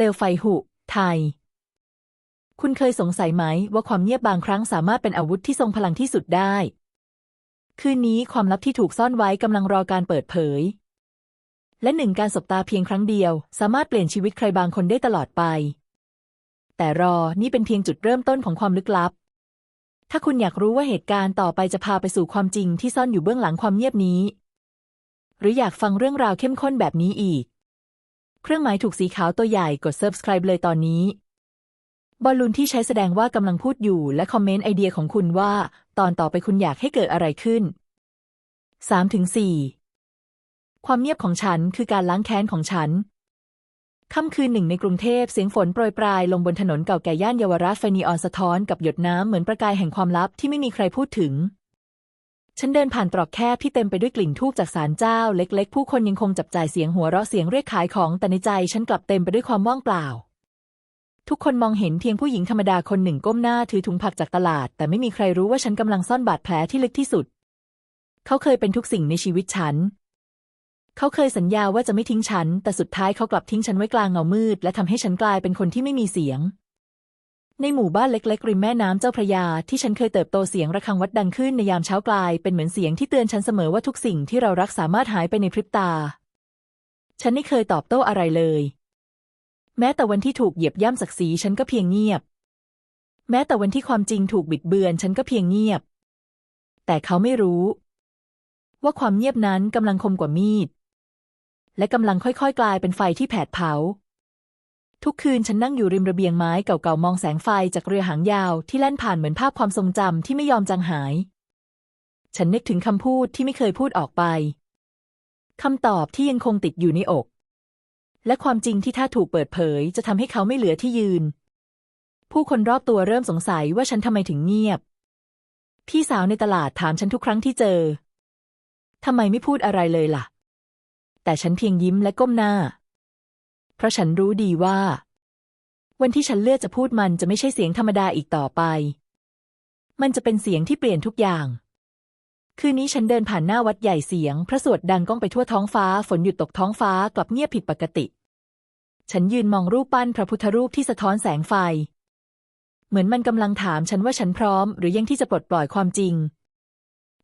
ลวไฟหุ ไทย คุณเคยสงสัยไหมว่าความเงียบบางครั้งสามารถเป็นอาวุธที่ทรงพลังที่สุดได้ คืนนี้ความลับที่ถูกซ่อนไว้กำลังรอการเปิดเผย และหนึ่งการสบตาเพียงครั้งเดียว สามารถเปลี่ยนชีวิตใครบางคนได้ตลอดไป แต่รอนี่เป็นเพียงจุดเริ่มต้นของความลึกลับ ถ้าคุณอยากรู้ว่าเหตุการณ์ต่อไปจะพาไปสู่ความจริงที่ซ่อนอยู่เบื้องหลังความเงียบนี้ หรืออยากฟังเรื่องราวเข้มข้นแบบนี้อีก เครื่องหมายถูกสีขาวตัวใหญ่กด subscribe เลยตอนนี้ บอลลูนที่ใช้แสดงว่ากำลังพูดอยู่และคอมเมนต์ไอเดียของคุณว่า ตอนต่อไปคุณอยากให้เกิดอะไรขึ้น 3-4 ความเงียบของฉันคือการล้างแค้นของฉันค่ำคืนหนึ่งในกรุงเทพเสียงฝนโปรยปลายลงบนถนนเก่าแก่ย่านเยาวราชไฟนีออนสะท้อนกับหยดน้ำเหมือนประกายแห่งความลับที่ไม่มีใครพูดถึง ฉันเดินผ่านตรอกแคบที่เต็มไปด้วยกลิ่นทูบจากศาลเจ้าเล็กๆ ผู้คนยังคงจับจ่ายเสียงหัวเราะเสียงเรียกขายของแต่ในใจฉันกลับเต็มไปด้วยความว่างเปล่า ทุกคนมองเห็นเพียงผู้หญิงธรรมดาคนหนึ่งก้มหน้าถือถุงผักจากตลาด แต่ไม่มีใครรู้ว่าฉันกำลังซ่อนบาดแผลที่ลึกที่สุด เขาเคยเป็นทุกสิ่งในชีวิตฉัน เขาเคยสัญญาว่าจะไม่ทิ้งฉัน แต่สุดท้ายเขากลับทิ้งฉันไว้กลางเงามืด และทำให้ฉันกลายเป็นคนที่ไม่มีเสียง ในหมู่บ้านเล็กๆริมแม่น้ำเจ้าพระยาที่ฉันเคยเติบโตเสียงระฆังวัดดังขึ้นในยามเช้ากลายเป็นเหมือนเสียงที่เตือนฉันเสมอว่าทุกสิ่งที่เรารักสามารถหายไปในพริบตา ฉันไม่เคยตอบโต้อะไรเลย แม้แต่วันที่ถูกเหยียบย่ำศักดิ์ศรีฉันก็เพียงเงียบ แม้แต่วันที่ความจริงถูกบิดเบือนฉันก็เพียงเงียบ แต่เขาไม่รู้ ว่าความเงียบนั้นกำลังคมกว่ามีด และกำลังค่อยๆ กลายเป็นไฟที่แผดเผา ทุกคืนฉันนั่งอยู่ริมระเบียงไม้เก่าๆมองแสงไฟจากเรือหางยาวที่แล่นผ่านเหมือนภาพความทรงจำที่ไม่ยอมจางหาย ฉันนึกถึงคำพูดที่ไม่เคยพูดออกไปคำตอบที่ยังคงติดอยู่ในอก และความจริงที่ถ้าถูกเปิดเผย จะทำให้เขาไม่เหลือที่ยืน ผู้คนรอบตัวเริ่มสงสัยว่าฉันทำไมถึงเงียบ พี่สาวในตลาดถามฉันทุกครั้งที่เจอทำไมไม่พูดอะไรเลยล่ะ แต่ฉันเพียงยิ้มและก้มหน้า เพราะฉันรู้ดีว่า วันที่ฉันเลือกจะพูดมันจะไม่ใช่เสียงธรรมดาอีกต่อไป มันจะเป็นเสียงที่เปลี่ยนทุกอย่าง คืนนี้ฉันเดินผ่านหน้าวัดใหญ่เสียง พระสวดดังก้องไปทั่วท้องฟ้า ฝนหยุดตกท้องฟ้ากลับเงียบผิดปกติ ฉันยืนมองรูปปั้นพระพุทธรูปที่สะท้อนแสงไฟ เหมือนมันกำลังถามฉันว่าฉันพร้อม หรือยังที่จะปลดปล่อยความจริง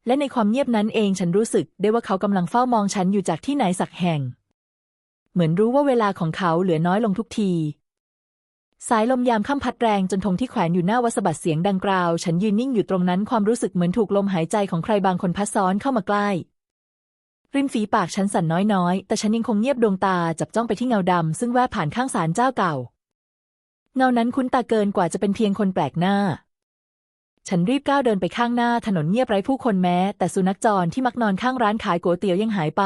และในความเงียบนั้นเองฉันรู้สึกได้ว่าเขากำลังเฝ้ามองฉันอยู่จากที่ไหนสักแห่ง เหมือนรู้ว่าเวลาของเขาเหลือน้อยลงทุกที สายลมยามค่ำพัดแรงจนธงที่แขวนอยู่หน้าวัสบัดเสียงดังกราว ฉันยืนนิ่งอยู่ตรงนั้นความรู้สึกเหมือนถูกลมหายใจของใครบางคนพัดซ้อนเข้ามาใกล้ ริมฝีปากฉันสั่นน้อยๆ แต่ฉันยังคงเงียบดวงตาจับจ้องไปที่เงาดำซึ่งแวบผ่านข้างศาลเจ้าเก่า เงานั้นคุ้นตาเกินกว่าจะเป็นเพียงคนแปลกหน้าฉันรีบก้าวเดินไปข้างหน้าถนนเงียบไร้ผู้คนแม้ แต่สุนัขจรที่มักนอนข้างร้านขายก๋วยเตี๋ยวยังหายไป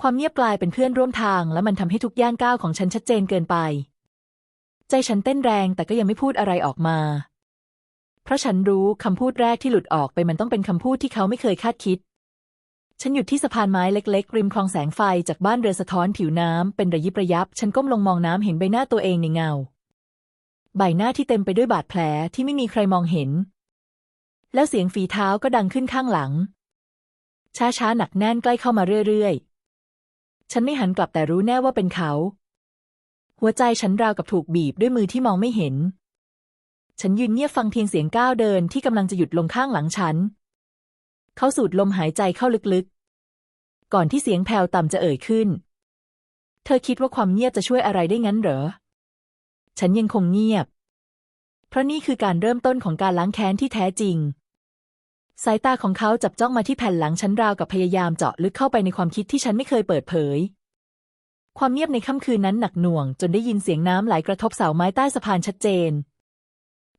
ความเงียบกลายเป็นเพื่อนร่วมทาง และมันทำให้ทุกย่างก้าวของฉันชัดเจนเกินไป ใจฉันเต้นแรงแต่ก็ยังไม่พูดอะไรออกมา เพราะฉันรู้คำพูดแรกที่หลุดออกไปมันต้องเป็นคำพูดที่เขาไม่เคยคาดคิด ฉันหยุดที่สะพานไม้เล็ก ๆ ริมคลองแสงไฟจากบ้านเรือสะท้อนผิวน้ำเป็นระยิบระยับ ฉันก้มลงมองน้ำเห็นใบหน้าตัวเองในเงา ใบหน้าที่เต็มไปด้วยบาดแผลที่ไม่มีใครมองเห็น แล้วเสียงฝีเท้าก็ดังขึ้นข้างหลังช้าๆหนักแน่นใกล้เข้ามาเรื่อยๆ ฉันไม่หันกลับแต่รู้แน่ว่าเป็นเขา หัวใจฉันราวกับถูกบีบด้วยมือที่มองไม่เห็น ฉันยืนเงียบฟังเพียงเสียงก้าวเดินที่กำลังจะหยุดลงข้างหลังฉัน เขาสูดลมหายใจเข้าลึกๆ ก่อนที่เสียงแผ่วต่ำจะเอ่ยขึ้น เธอคิดว่าความเงียบจะช่วยอะไรได้งั้นเหรอ ฉันยังคงเงียบ เพราะนี่คือการเริ่มต้นของการล้างแค้นที่แท้จริง สายตาของเขาจับจ้องมาที่แผ่นหลังฉันราวกับพยายามเจาะลึกเข้าไปในความคิดที่ฉันไม่เคยเปิดเผย ความเงียบในค่ำคืนนั้นหนักหน่วง จนได้ยินเสียงน้ำไหลกระทบเสาไม้ใต้สะพานชัดเจน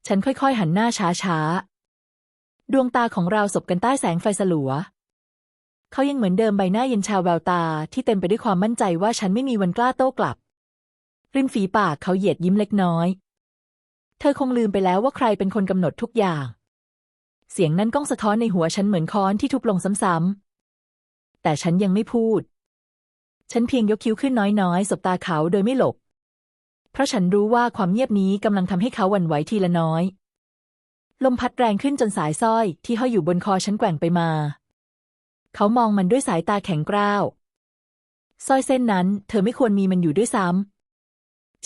ฉันค่อยๆ หันหน้าช้าๆ ดวงตาของเราสบกันใต้แสงไฟสลัว เขายังเหมือนเดิมใบหน้าเย็นชาแววตาที่เต็มไปด้วยความมั่นใจว่าฉันไม่มีวันกล้าโต้กลับ ริมฝีปากเขาเหยียดยิ้มเล็กน้อย เธอคงลืมไปแล้วว่าใครเป็นคนกำหนดทุกอย่าง เสียงนั้นก้องสะท้อนในหัวฉันเหมือนค้อนที่ทุบลงซ้ำๆ แต่ฉันยังไม่พูด ฉันเพียงยกคิ้วขึ้นน้อยๆ สบตาเขาโดยไม่หลบ เพราะฉันรู้ว่าความเงียบนี้กำลังทำให้เขาหวั่นไหวทีละน้อย ลมพัดแรงขึ้นจนสายสร้อยที่ห้อยอยู่บนคอฉันแกว่งไปมา เขามองมันด้วยสายตาแข็งกร้าว สร้อยเส้นนั้น เธอไม่ควรมีมันอยู่ด้วยซ้ำ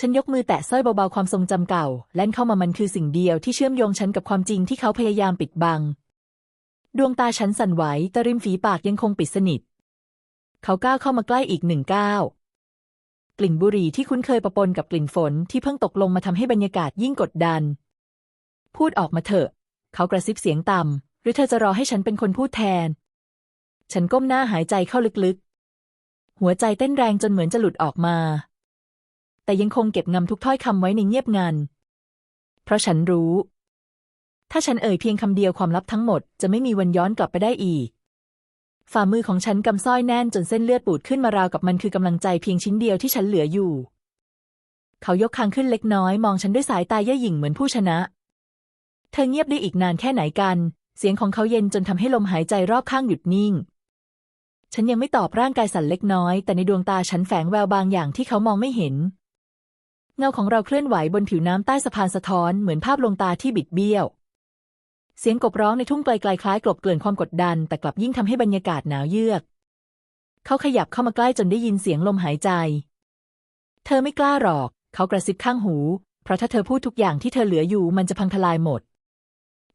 ฉันยกมือแตะสร้อยเบาๆความทรงจำเก่า แล่นเข้ามามันคือสิ่งเดียวที่เชื่อมโยงฉันกับความจริงที่เขาพยายามปิดบัง ดวงตาฉันสั่นไหวแต่ริมฝีปากยังคงปิดสนิท เขาก้าวเข้ามาใกล้อีกหนึ่งก้าวกลิ่นบุหรี่ที่คุ้นเคยประปนกับกลิ่นฝนที่เพิ่งตกลงมาทำให้บรรยากาศยิ่งกดดัน พูดออกมาเถอะ เขากระซิบเสียงต่ำหรือเธอจะรอให้ฉันเป็นคนพูดแทน ฉันก้มหน้าหายใจเข้าลึกๆ หัวใจเต้นแรงจนเหมือนจะหลุดออกมา แต่ยังคงเก็บงำทุกถ้อยคำไว้ในเงียบงัน เพราะฉันรู้ ถ้าฉันเอ่ยเพียงคำเดียวความลับทั้งหมดจะไม่มีวันย้อนกลับไปได้อีก ฝ่ามือของฉันกำสร้อยแน่นจนเส้นเลือดปูดขึ้นมาราวกับมันคือกำลังใจเพียงชิ้นเดียวที่ฉันเหลืออยู่ เขายกคางขึ้นเล็กน้อยมองฉันด้วยสายตาเย่หยิ่งเหมือนผู้ชนะ เธอเงียบได้อีกนานแค่ไหนกัน เสียงของเขาเย็นจนทำให้ลมหายใจรอบข้างหยุดนิ่งฉันยังไม่ตอบร่างกายสั่นเล็กน้อย แต่ในดวงตาฉันแฝงแววบางอย่างที่เขามองไม่เห็น เงาของเราเคลื่อนไหวบนผิวน้ำใต้สะพานสะท้อนเหมือนภาพลวงตาที่บิดเบี้ยว เสียงกบร้องในทุ่งไกลๆคล้ายกลบเกลื่อนความกดดัน แต่กลับยิ่งทำให้บรรยากาศหนาวเยือก เขาขยับเข้ามาใกล้จนได้ยินเสียงลมหายใจ เธอไม่กล้าหรอก เขากระซิบข้างหู เพราะถ้าเธอพูดทุกอย่างที่เธอเหลืออยู่มันจะพังทลายหมด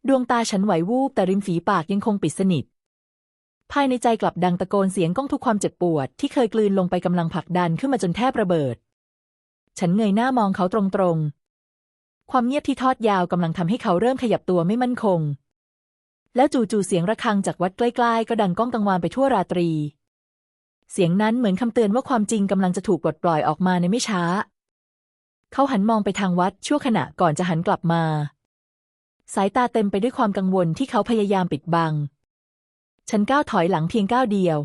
ดวงตาฉันไหววูบแต่ริมฝีปากยังคงปิดสนิท ภายในใจกลับดังตะโกนเสียงก้องทุกความเจ็บปวด ที่เคยกลืนลงไปกำลังผลักดันขึ้นมาจนแทบระเบิด ฉันเงยหน้ามองเขาตรงๆ ความเงียบที่ทอดยาวกำลังทำให้เขาเริ่มขยับตัวไม่มั่นคง แล้วจู่ๆเสียงระฆังจากวัดใกล้ๆ ก็ดังก้องกังวานไปทั่วราตรี เสียงนั้นเหมือนคำเตือนว่าความจริงกำลังจะถูกปลดปล่อยออกมาในไม่ช้า เขาหันมองไปทางวัดชั่วขณะก่อนจะหันกลับมา สายตาเต็มไปด้วยความกังวลที่เขาพยายามปิดบัง ฉันก้าวถอยหลังเพียงก้าวเดียว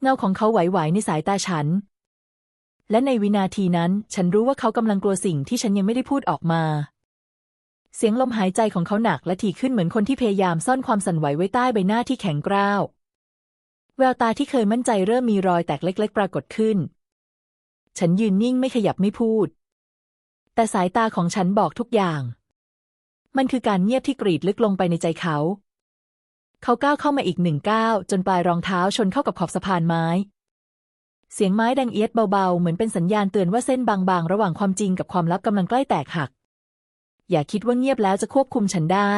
เงาของเขาไหวๆในสายตาฉัน และในวินาทีนั้นฉันรู้ว่าเขากำลังกลัวสิ่งที่ฉันยังไม่ได้พูดออกมา เสียงลมหายใจของเขาหนักและถี่ขึ้นเหมือนคนที่พยายามซ่อนความสั่นไหวไว้ใต้ใบหน้าที่แข็งกร้าว แววตาที่เคยมั่นใจเริ่มมีรอยแตกเล็ก ๆ ปรากฏขึ้น ฉันยืนนิ่งไม่ขยับไม่พูด แต่สายตาของฉันบอกทุกอย่าง มันคือการเงียบที่กรีดลึกลงไปในใจเขา เขาก้าวเข้ามาอีกหนึ่งก้าวจนปลายรองเท้าชนเข้ากับขอบสะพานไม้ เสียงไม้ดังเอียดเบาๆ เหมือนเป็นสัญญาณเตือนว่าเส้นบางๆ ระหว่างความจริงกับความลับกำลังใกล้แตกหัก อย่าคิดว่าเงียบแล้วจะควบคุมฉันได้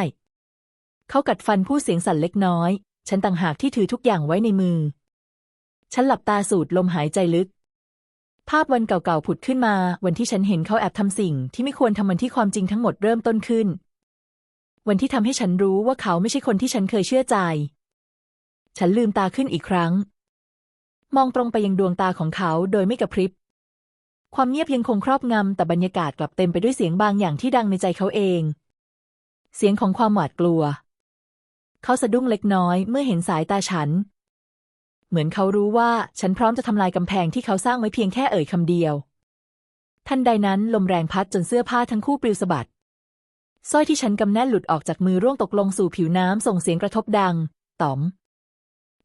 เขากัดฟันพูดเสียงสั่นเล็กน้อย ฉันต่างหากที่ถือทุกอย่างไว้ในมือ ฉันหลับตาสูดลมหายใจลึก ภาพวันเก่าๆผุดขึ้นมา วันที่ฉันเห็นเขาแอบทำสิ่ง ที่ไม่ควรทำวันที่ความจริงทั้งหมดเริ่มต้นขึ้น วันที่ทำให้ฉันรู้ว่าเขาไม่ใช่คนที่ฉันเคยเชื่อใจ ฉันลืมตาขึ้นอีกครั้ง มองตรงไปยังดวงตาของเขาโดยไม่กระพริบ ความเงียบยังคงครอบงำแต่บรรยากาศกลับเต็มไปด้วยเสียงบางอย่างที่ดังในใจเขาเอง เสียงของความหวาดกลัว เขาสะดุ้งเล็กน้อยเมื่อเห็นสายตาฉัน เหมือนเขารู้ว่าฉันพร้อมจะทำลายกำแพงที่เขาสร้างไว้เพียงแค่เอ่ยคำเดียว ทันใดนั้นลมแรงพัดจนเสื้อผ้าทั้งคู่ปลิวสะบัดสร้อยที่ฉันกำแน่นหลุดออกจากมือร่วงตกลงสู่ผิวน้ำส่งเสียงกระทบดัง ต๋อม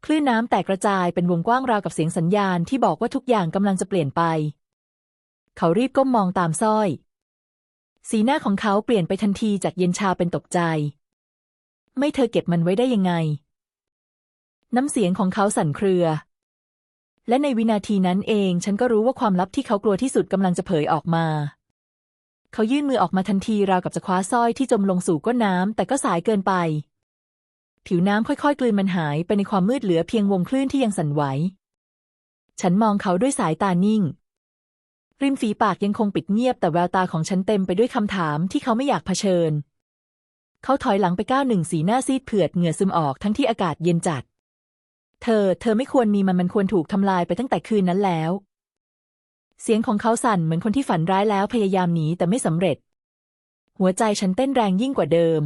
คลื่นน้ำแตกกระจายเป็นวงกว้างราวกับเสียงสัญญาณที่บอกว่าทุกอย่างกำลังจะเปลี่ยนไป เขารีบก้มมองตามสร้อย สีหน้าของเขาเปลี่ยนไปทันทีจากเย็นชาเป็นตกใจ ไม่เธอเก็บมันไว้ได้ยังไง น้ำเสียงของเขาสั่นเครือ และในวินาทีนั้นเองฉันก็รู้ว่าความลับที่เขากลัวที่สุดกำลังจะเผยออกมา เขายื่นมือออกมาทันทีราวกับจะคว้าสร้อยที่จมลงสู่ก้นน้ำแต่ก็สายเกินไป ผิวน้ำค่อยๆ กลืนมันหายไปในความมืดเหลือเพียงวงคลื่นที่ยังสั่นไหว ฉันมองเขาด้วยสายตานิ่ง ริมฝีปากยังคงปิดเงียบแต่แววตาของฉันเต็มไปด้วยคำถามที่เขาไม่อยากเผชิญ เขาถอยหลังไปก้าวหนึ่งสีหน้าซีดเผือดเหงื่อซึมออกทั้งที่อากาศเย็นจัด เธอ เธอไม่ควรมีมันมันควรถูกทำลายไปตั้งแต่คืนนั้นแล้ว เสียงของเขาสั่นเหมือนคนที่ฝันร้ายแล้วพยายามหนีแต่ไม่สำเร็จ หัวใจฉันเต้นแรงยิ่งกว่าเดิม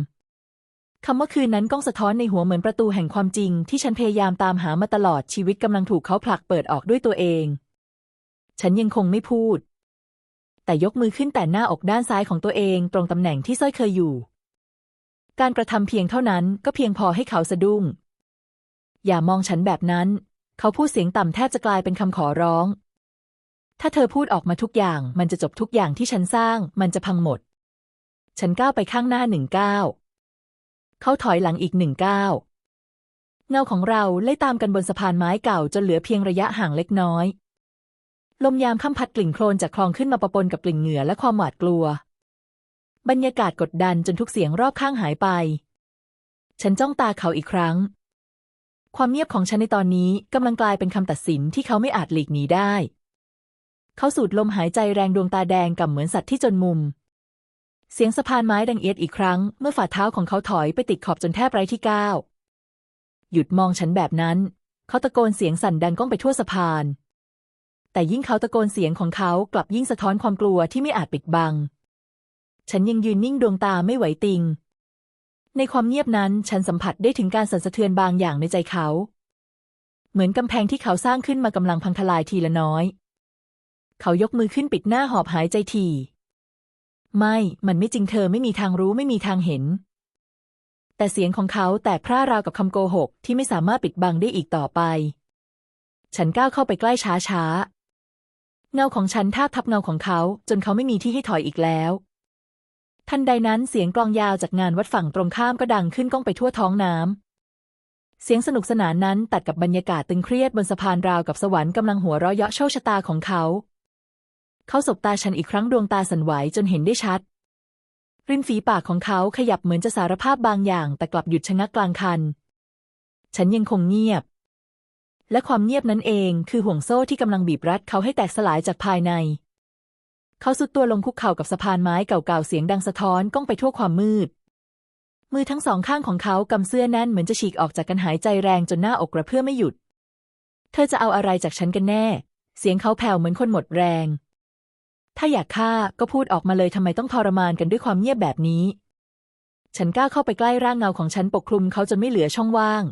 คำว่าคืนนั้นก้องสะท้อนในหัวเหมือนประตูแห่งความจริง ที่ฉันพยายามตามหามาตลอดชีวิตกำลังถูกเขาผลักเปิดออกด้วยตัวเอง ฉันยังคงไม่พูด แต่ยกมือขึ้นแต่หน้าอกด้านซ้ายของตัวเองตรงตำแหน่งที่สร้อยเคยอยู่ การกระทำเพียงเท่านั้นก็เพียงพอให้เขาสะดุ้ง อย่ามองฉันแบบนั้น เขาพูดเสียงต่ำแทบจะกลายเป็นคำขอร้อง ถ้าเธอพูดออกมาทุกอย่าง มันจะจบทุกอย่างที่ฉันสร้าง มันจะพังหมด ฉันก้าวไปข้างหน้าหนึ่งก้าว เขาถอยหลังอีกหนึ่งก้าวเงาของเราไล่ตามกันบนสะพานไม้เก่าจนเหลือเพียงระยะห่างเล็กน้อย ลมยามค่ำพัดกลิ่นโคลนจากคลองขึ้นมาปะปนกับกลิ่นเหงื่อและความหวาดกลัว บรรยากาศกดดันจนทุกเสียงรอบข้างหายไป ฉันจ้องตาเขาอีกครั้ง ความเงียบของฉันในตอนนี้กำลังกลายเป็นคำตัดสินที่เขาไม่อาจหลีกหนีได้ เขาสูดลมหายใจแรงดวงตาแดงก่ำเหมือนสัตว์ที่จนมุม เสียงสะพานไม้ดังเอียดอีกครั้ง เมื่อฝ่าเท้าของเขาถอยไปติดขอบจนแทบไร้ที่ก้าว หยุดมองฉันแบบนั้น เขาตะโกนเสียงสั่นดังก้องไปทั่วสะพาน แต่ยิ่งเขาตะโกนเสียงของเขากลับยิ่งสะท้อนความกลัวที่ไม่อาจปิดบัง ฉันยังยืนนิ่งดวงตาไม่ไหวติง ในความเงียบนั้นฉันสัมผัสได้ถึงการสั่นสะเทือนบางอย่างในใจเขา เหมือนกำแพงที่เขาสร้างขึ้นมากำลังพังทลายทีละน้อย เขายกมือขึ้นปิดหน้าหอบหายใจที ไม่ มันไม่จริงเธอไม่มีทางรู้ไม่มีทางเห็น แต่เสียงของเขาแตกพร่าราวกับคำโกหก ที่ไม่สามารถปิดบังได้อีกต่อไป ฉันก้าวเข้าไปใกล้ช้าช้าเงาของฉันทาบทับเงาของเขา จนเขาไม่มีที่ให้ถอยอีกแล้ว ทันใดนั้นเสียงกลองยาวจากงานวัดฝั่งตรงข้ามก็ดังขึ้นก้องไปทั่วท้องน้ำ เสียงสนุกสนานนั้นตัดกับบรรยากาศตึงเครียดบนสะพานราวกับสวรรค์กำลังหัวเราะเยาะโชคชะตาของเขา เขาสบตาฉันอีกครั้งดวงตาสั่นไหวจนเห็นได้ชัด ริมฝีปากของเขาขยับเหมือนจะสารภาพบางอย่าง แต่กลับหยุดชะงักกลางคัน ฉันยังคงเงียบ และความเงียบนั้นเองคือห่วงโซ่ที่กำลังบีบรัดเขาให้แตกสลายจากภายใน เขาสุดตัวลงคุกเข่ากับสะพานไม้เก่าๆเสียงดังสะท้อนก้องไปทั่วความมืด มือทั้งสองข้างของเขากำเสื้อแน่นเหมือนจะฉีกออกจากกันหายใจแรงจนหน้าอกกระเพื่อไม่หยุด เธอจะเอาอะไรจากฉันกันแน่ เสียงเขาแผ่วเหมือนคนหมดแรง ถ้าอยากฆ่าก็พูดออกมาเลยทำไมต้องทรมานกันด้วยความเงียบแบบนี้ ฉันกล้าเข้าไปใกล้ร่างเงาของฉันปกคลุมเขาจนไม่เหลือช่องว่าง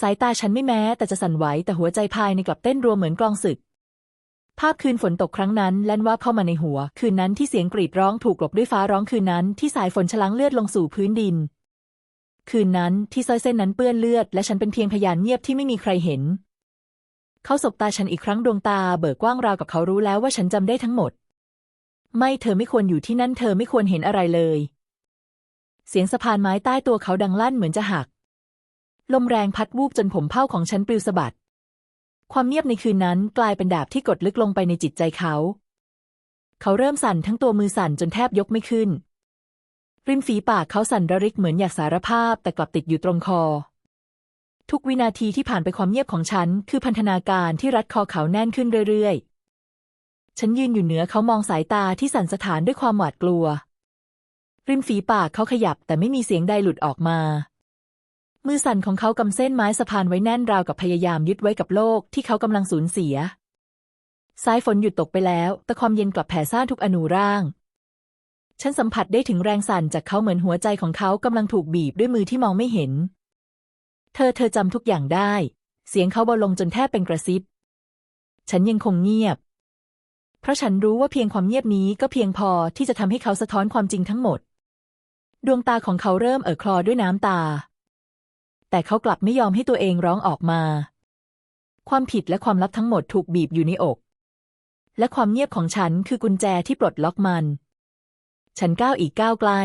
สายตาฉันไม่แม้แต่จะสั่นไหวแต่หัวใจภายในกลับเต้นรัวเหมือนกลองศึก ภาพคืนฝนตกครั้งนั้นแล่นว่าเข้ามาในหัว คืนนั้นที่เสียงกรีดร้องถูกกลบด้วยฟ้าร้องคืนนั้นที่สายฝนฉลังเลือดลงสู่พื้นดิน คืนนั้นที่สร้อยเส้นนั้นเปื้อนเลือด และฉันเป็นเพียงพยานเงียบที่ไม่มีใครเห็น เขาสบตาฉันอีกครั้งดวงตาเบิกกว้างราวกับเขารู้แล้วว่าฉันจำได้ทั้งหมด ไม่เธอไม่ควรอยู่ที่นั่นเธอไม่ควรเห็นอะไรเลย เสียงสะพานไม้ใต้ตัวเขาดังลั่นเหมือนจะหัก ลมแรงพัดวูบจนผมเผ้าของฉันปลิวสะบัด ความเงียบในคืนนั้นกลายเป็นดาบที่กดลึกลงไปในจิตใจเขา เขาเริ่มสั่นทั้งตัวมือสั่นจนแทบยกไม่ขึ้น ริมฝีปากเขาสั่นระริกเหมือนอยากสารภาพแต่กลับติดอยู่ตรงคอ ทุกวินาทีที่ผ่านไปความเงียบของฉัน คือพันธนาการที่รัดคอเขาแน่นขึ้นเรื่อยๆ ฉันยืนอยู่เหนือเขามองสายตาที่สั่นสะท้านด้วยความหวาดกลัว ริมฝีปากเขาขยับแต่ไม่มีเสียงใดหลุดออกมา มือสั่นของเขากำเส้นไม้สะพานไว้แน่นราวกับพยายามยึดไว้กับโลกที่เขากำลังสูญเสีย สายฝนหยุดตกไปแล้ว แต่ความเย็นกลับแผ่ซ่านทุกอนูร่าง ฉันสัมผัสได้ถึงแรงสั่นจากเขาเหมือนหัวใจของเขากำลังถูกบีบด้วยมือที่มองไม่เห็น เธอเธอจำทุกอย่างได้ เสียงเขาเบาลงจนแทบเป็นกระซิบ ฉันยังคงเงียบ เพราะฉันรู้ว่าเพียงความเงียบนี้ก็เพียงพอที่จะทำให้เขาสะท้อนความจริงทั้งหมด ดวงตาของเขาเริ่มเอ่อคลอด้วยน้ำตา แต่เขากลับไม่ยอมให้ตัวเองร้องออกมา ความผิดและความลับทั้งหมดถูกบีบอยู่ในอก และความเงียบของฉันคือกุญแจที่ปลดล็อกมัน ฉันก้าวอีกก้าวใกล้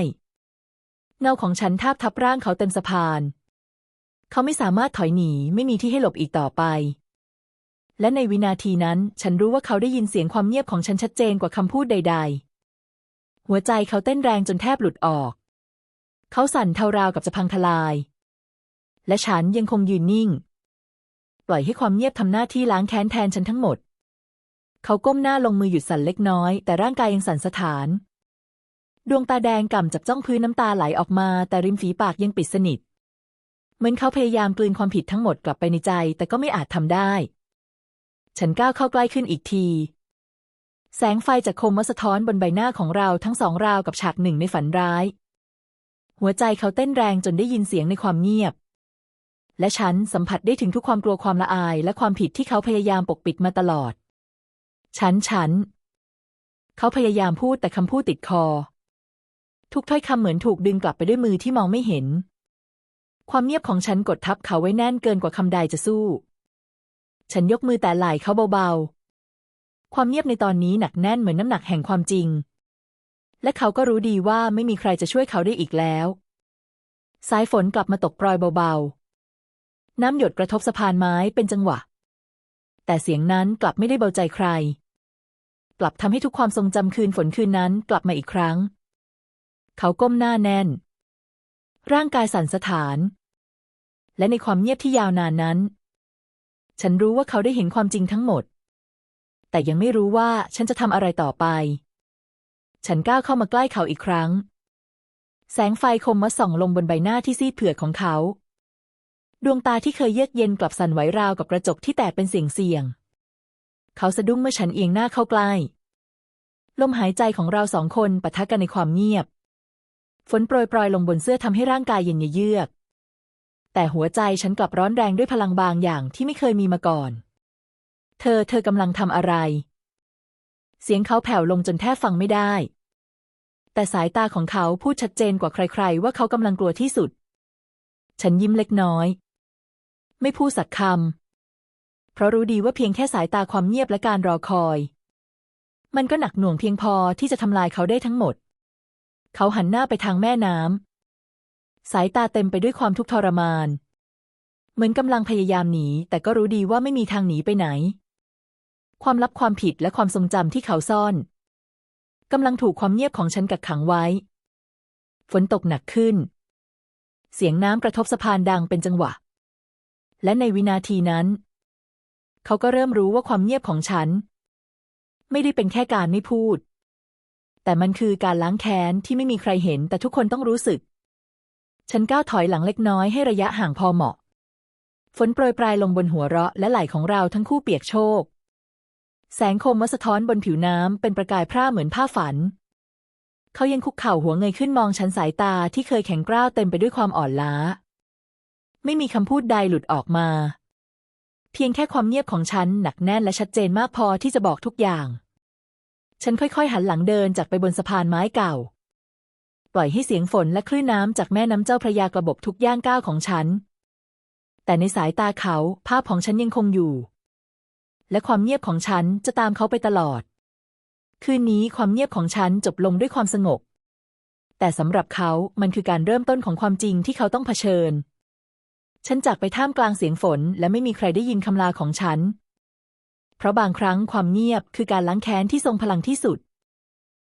เงาของฉันทาบทับร่างเขาเต็มสะพาน เขาไม่สามารถถอยหนีไม่มีที่ให้หลบอีกต่อไป และในวินาทีนั้น ฉันรู้ว่าเขาได้ยินเสียงความเงียบของฉันชัดเจนกว่าคำพูดใด ๆ หัวใจเขาเต้นแรงจนแทบหลุดออก เขาสั่นเทาราวกับจะพังทลาย และฉันยังคงยืนนิ่ง ปล่อยให้ความเงียบทำหน้าที่ล้างแค้นแทนฉันทั้งหมด เขาก้มหน้าลงมือหยุดสั่นเล็กน้อย แต่ร่างกายยังสั่นสะท้านดวงตาแดงก่ำจับจ้องพื้นน้ำตาไหลออกมา แต่ริมฝีปากยังปิดสนิท เหมือนเขาพยายามกลืนความผิดทั้งหมดกลับไปในใจ แต่ก็ไม่อาจทำได้ ฉันก้าวเข้าใกล้ขึ้นอีกที แสงไฟจากโคมมาสะท้อนบนใบหน้าของเราทั้งสองราวกับฉากหนึ่งในฝันร้าย หัวใจเขาเต้นแรงจนได้ยินเสียงในความเงียบ และฉันสัมผัสได้ถึงทุกความกลัวความละอาย และความผิดที่เขาพยายามปกปิดมาตลอด ฉันฉัน เขาพยายามพูดแต่คำพูดติดคอ ทุกถ้อยคำเหมือนถูกดึงกลับไปด้วยมือที่มองไม่เห็น ความเงียบของฉันกดทับเขาไว้แน่นเกินกว่าคำใดจะสู้ ฉันยกมือแต่ไหล่เขาเบาๆ ความเงียบในตอนนี้หนักแน่นเหมือนน้ำหนักแห่งความจริง และเขาก็รู้ดีว่าไม่มีใครจะช่วยเขาได้อีกแล้ว สายฝนกลับมาตกปรอยเบาๆ น้ำหยดกระทบสะพานไม้เป็นจังหวะ แต่เสียงนั้นกลับไม่ได้เบาใจใคร กลับทำให้ทุกความทรงจำคืนฝนคืนนั้นกลับมาอีกครั้ง เขาก้มหน้าแน่น ร่างกายสั่นสะท้าน และในความเงียบที่ยาวนานนั้น ฉันรู้ว่าเขาได้เห็นความจริงทั้งหมด แต่ยังไม่รู้ว่าฉันจะทำอะไรต่อไป ฉันก้าวเข้ามาใกล้เขาอีกครั้ง แสงไฟคมมาส่องลงบนใบหน้าที่ซีดเผือดของเขา ดวงตาที่เคยเยือกเย็นกลับสั่นไหวราวกับกระจกที่แตกเป็นเสียงเสียง เขาสะดุ้งเมื่อฉันเอียงหน้าเข้าใกล้ ลมหายใจของเราสองคนปะทะกันในความเงียบ ฝนโปรยปรอยลงบนเสื้อทำให้ร่างกายเย็นเยือก แต่หัวใจฉันกลับร้อนแรงด้วยพลังบางอย่างที่ไม่เคยมีมาก่อน เธอเธอกำลังทำอะไร เสียงเขาแผ่วลงจนแทบฟังไม่ได้ แต่สายตาของเขาพูดชัดเจนกว่าใครๆ ว่าเขากำลังกลัวที่สุด ฉันยิ้มเล็กน้อย ไม่พูดสักคำเพราะรู้ดีว่าเพียงแค่สายตาความเงียบและการรอคอย มันก็หนักหน่วงเพียงพอที่จะทำลายเขาได้ทั้งหมด เขาหันหน้าไปทางแม่น้ำ สายตาเต็มไปด้วยความทุกข์ทรมาน เหมือนกำลังพยายามหนี แต่ก็รู้ดีว่าไม่มีทางหนีไปไหน ความลับความผิดและความทรงจำที่เขาซ่อนกำลังถูกความเงียบของฉันกักขังไว้ ฝนตกหนักขึ้น เสียงน้ำกระทบสะพานดังเป็นจังหวะ และในวินาทีนั้น เขาก็เริ่มรู้ว่าความเงียบของฉัน ไม่ได้เป็นแค่การไม่พูด แต่มันคือการล้างแค้นที่ไม่มีใครเห็น แต่ทุกคนต้องรู้สึก ฉันก้าวถอยหลังเล็กน้อยให้ระยะห่างพอเหมาะ ฝนโปรยปลายลงบนหัวเราะและไหล่ของเราทั้งคู่เปียกโชก แสงคมมาสะท้อนบนผิวน้ำเป็นประกายพร่าเหมือนผ้าฝัน เขายังคุกเข่าหัวเงยขึ้นมองฉันสายตาที่เคยแข็งกร้าวเต็มไปด้วยความอ่อนล้า ไม่มีคำพูดใดหลุดออกมา เพียงแค่ความเงียบของฉันหนักแน่นและชัดเจนมากพอที่จะบอกทุกอย่าง ฉันค่อยๆ หันหลังเดินจากไปบนสะพานไม้เก่า ปล่อยให้เสียงฝนและคลื่นน้ำจากแม่น้ำเจ้าพระยากระบบทุกย่างก้าวของฉัน แต่ในสายตาเขาภาพของฉันยังคงอยู่ และความเงียบของฉันจะตามเขาไปตลอด คืนนี้ความเงียบของฉันจบลงด้วยความสงบ แต่สำหรับเขามันคือการเริ่มต้นของความจริงที่เขาต้องเผชิญ ฉันจากไปท่ามกลางเสียงฝน และไม่มีใครได้ยินคำลาของฉัน เพราะบางครั้งความเงียบคือการล้างแค้นที่ทรงพลังที่สุด